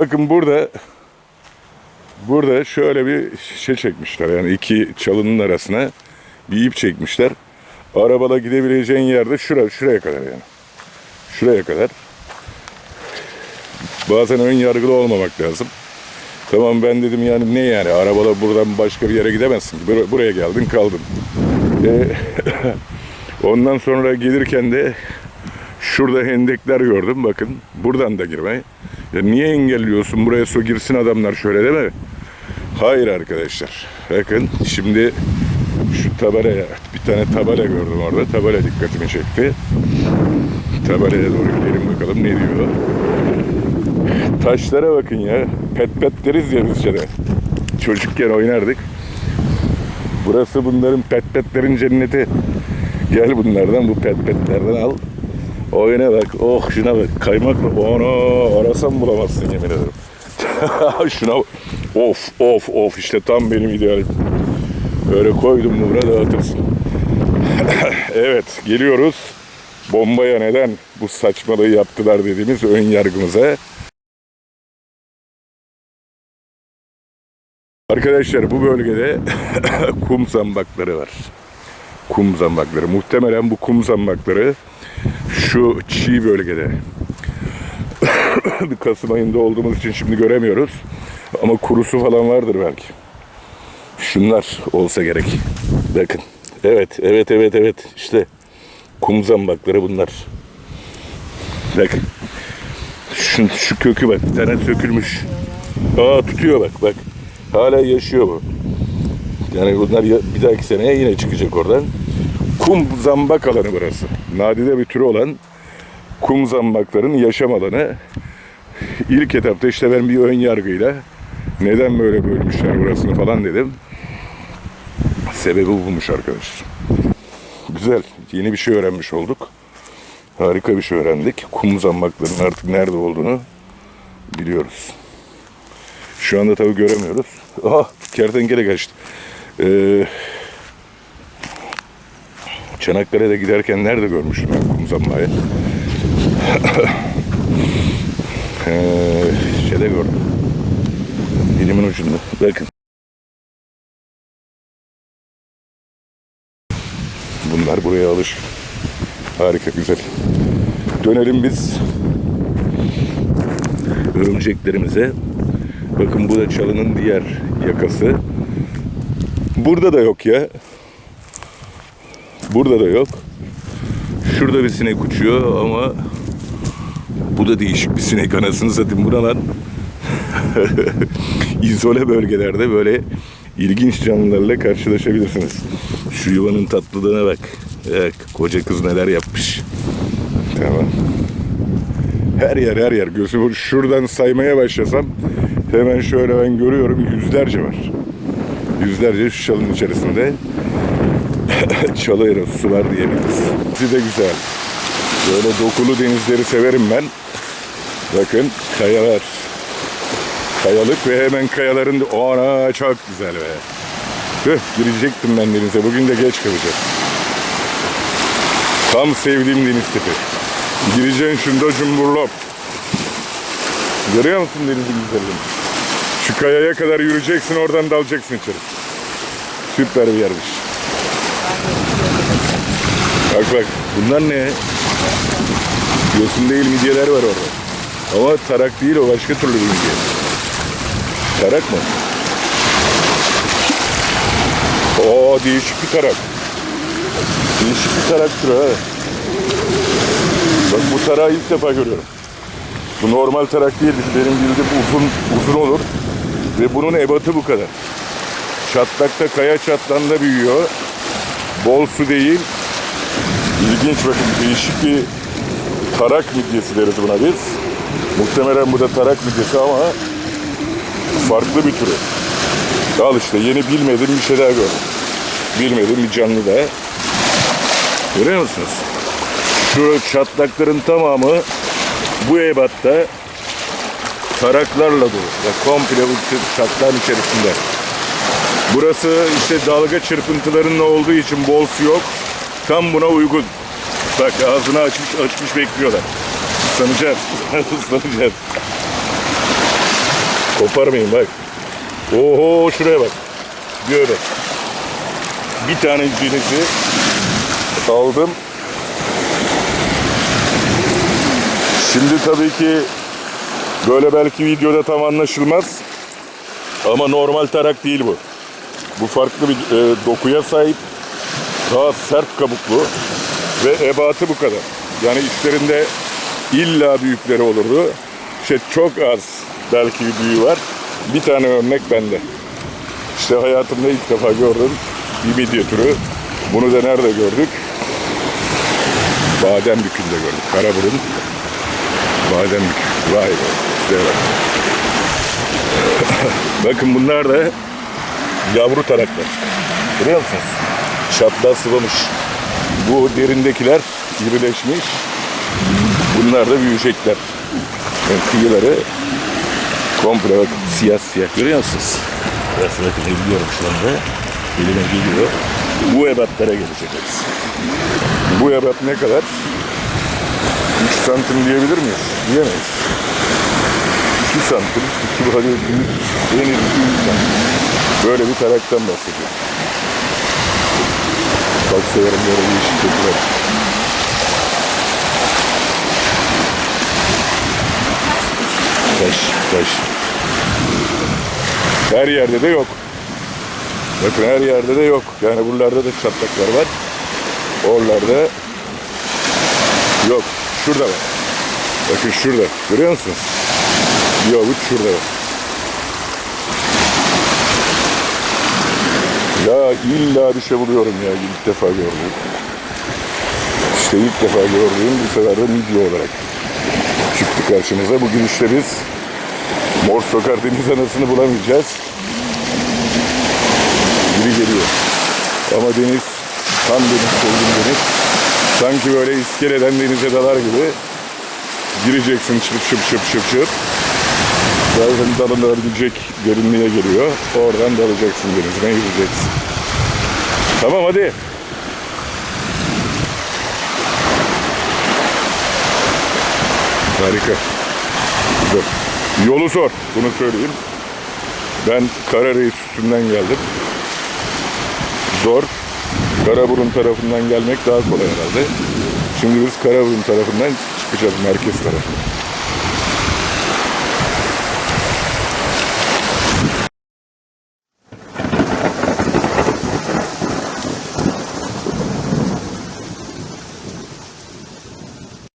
Bakın burada burada şöyle bir şey çekmişler. Yani iki çalının arasına bir ip çekmişler. Arabada gidebileceğin yerde şura, şuraya kadar yani. Şuraya kadar. Bazen ön yargılı olmamak lazım. Tamam ben dedim yani ne yani arabada buradan başka bir yere gidemezsin. Buraya geldin kaldın. Ee, ondan sonra gelirken de şurada hendekler gördüm bakın. Buradan da girme. Ya niye engelliyorsun? Buraya su girsin adamlar şöyle değil mi? Hayır arkadaşlar. Bakın şimdi şu tabelaya bir tane tabela gördüm orada. Tabela dikkatimi çekti. Tabelaya doğru gidelim bakalım ne diyor. Taşlara bakın ya. Pet pet deriz ya biz şeyde. Çocukken oynardık. Burası bunların pet petlerin cenneti. Gel bunlardan bu pet petlerden al. Oyuna bak. Oh şuna bak. Kaymak mı? Onu arasam bulamazsın yemin ederim. şuna bak. Of of of işte tam benim idealim. Öyle koydum mu buna dağıtırsın. evet geliyoruz. Bombaya neden bu saçmalığı yaptılar dediğimiz ön yargımıza. Arkadaşlar bu bölgede kum zambakları var. Kum zambakları. Muhtemelen bu kum zambakları şu çiğ bölgede. Kasım ayında olduğumuz için şimdi göremiyoruz. Ama kurusu falan vardır belki. Şunlar olsa gerek. Bakın. Evet, evet, evet, evet. İşte kum zambakları bunlar. Bakın. Şu, şu kökü bak. Bir tane sökülmüş. Aa tutuyor bak bak. Hala yaşıyor bu. Yani bunlar bir dahaki seneye yine çıkacak oradan. Kum zambak alanı burası. Nadide bir türü olan kum zambakların yaşam alanı. İlk etapta işte ben bir ön yargıyla neden böyle bölmüşler burasını falan dedim. Sebebi bulmuş arkadaşlar. Güzel. Yeni bir şey öğrenmiş olduk. Harika bir şey öğrendik. Kum zambakların artık nerede olduğunu biliyoruz. Şu anda tabii göremiyoruz. Aha kertenkele kaçtı. Ee, Çanakkale'de giderken nerede görmüştüm ben kum zambayı? ee, şeyde gördüm. Dilimin ucunda. Bakın. Bunlar buraya alış. Harika güzel. Dönelim biz örümceklerimize. Bakın bu da çalının diğer yakası. Burada da yok ya. Burada da yok. Şurada bir sinek uçuyor ama bu da değişik bir sinek anasını satayım. Buralar izole bölgelerde böyle ilginç canlılarla karşılaşabilirsiniz. Şu yuvanın tatlılığına bak. Bak koca kız neler yapmış. Tamam. Her yer her yer gözümü şuradan saymaya başlasam hemen şöyle ben görüyorum yüzlerce var. Yüzlerce şu çalının içerisinde çalı erosu var diyebiliriz. Bizi de güzel. Böyle dokulu denizleri severim ben. Bakın kayalar. Kayalık ve hemen kayaların ona çok güzel be. Tüh girecektim ben denize. Bugün de geç kalacağım. Tam sevdiğim deniz tipi. Gireceksin şunda cumburlop. Görüyor musun denizin güzelliğini? Şu kayaya kadar yürüyeceksin oradan dalacaksın içeri. Süper bir yermiş. Bak bak bunlar ne? Yosun değil midyeler var orada. Ama tarak değil o başka türlü bir midye. Tarak mı? Oo değişik bir tarak. Değişik bir tarak türü ha. Bak bu tarağı ilk defa görüyorum. Bu normal tarak değil. Benim bildiğim uzun uzun olur. Ve bunun ebatı bu kadar. Çatlakta kaya çatlağında büyüyor. Bol su değil. İlginç bakın değişik bir tarak midyesi deriz buna biz. Muhtemelen bu da tarak midyesi ama farklı bir türü. Al işte yeni bilmediğim bir şey daha gördüm. Bilmediğim bir canlı da. Görüyor musunuz? Şu çatlakların tamamı bu ebatta taraklarla dolu. Ya komple bu çatlağın içerisinde. Burası işte dalga çırpıntılarının olduğu için bol su yok. Tam buna uygun. Bak ağzını açmış açmış bekliyorlar. Islanacağız. Islanacağız. Koparmayın bak. Oho şuraya bak. Böyle. Bir tane cinesi aldım. Şimdi tabii ki böyle belki videoda tam anlaşılmaz. Ama normal tarak değil bu. Bu farklı bir e, dokuya sahip. Daha sert kabuklu ve ebatı bu kadar. Yani içlerinde illa büyükleri olurdu. İşte çok az belki bir büyüğü var. Bir tane örnek bende. İşte hayatımda ilk defa gördüm bir midye türü. Bunu da nerede gördük? Badembükü'nde gördük. Karaburun Badembükü. Vay be. Şuraya bak. Bakın bunlar da yavru taraklar. Görüyor musunuz? Çapraz sıvamış. Bu derindekiler irileşmiş. Bunlar da büyüyecekler. Yani kıyıları komple bak siyah siyah. Görüyor musunuz? Bakın biliyorum şu anda. Elime geliyor. Bu ebatlara gelecek hepsi. Bu ebat ne kadar? 3 santim diyebilir miyiz? Diyemeyiz. 2 santim, 2 hadi büyük, en iyi 2 santim. Böyle bir taraktan bahsediyoruz. Çok severim böyle değişik kokular. Taş, taş. Her yerde de yok. Bakın her yerde de yok. Yani buralarda da çatlaklar var. Oralarda yok. Şurada var. Bakın şurada. Görüyor musunuz? Bir şurada var. Ya illa bir şey buluyorum ya ilk defa gördüm. İşte ilk defa gördüğüm bu sefer de midye olarak çıktı karşımıza. Bugün işte biz Mor Sokar deniz anasını bulamayacağız. Biri geliyor. Ama deniz tam deniz sevdiğim deniz. Sanki böyle iskeleden denize dalar gibi gireceksin çıp çıp çıp çıp çıp. Zaten dalınabilecek derinliğe geliyor. Oradan dalacaksın denizine gireceksin. Tamam hadi. Harika. Güzel. Yolu sor. Bunu söyleyeyim. Ben Karareis üstünden geldim. Zor. Karaburun tarafından gelmek daha kolay herhalde. Şimdi biz Karaburun tarafından çıkacağız merkez tarafına.